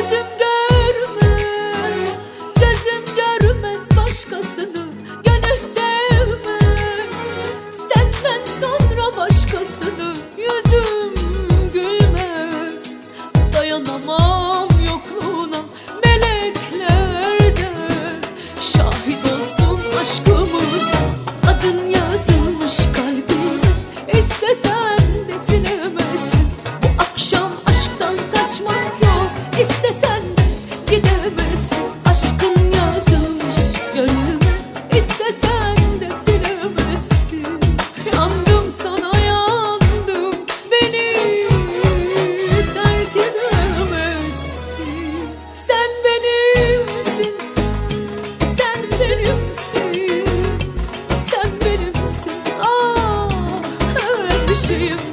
gözümde. gidemezsin Aşkın yazılmış gönlüme İstesen de silemezsin Yandım sana yandım Beni terk edemezsin. Sen benimsin Sen benimsin Sen benimsin. Ah her şeyim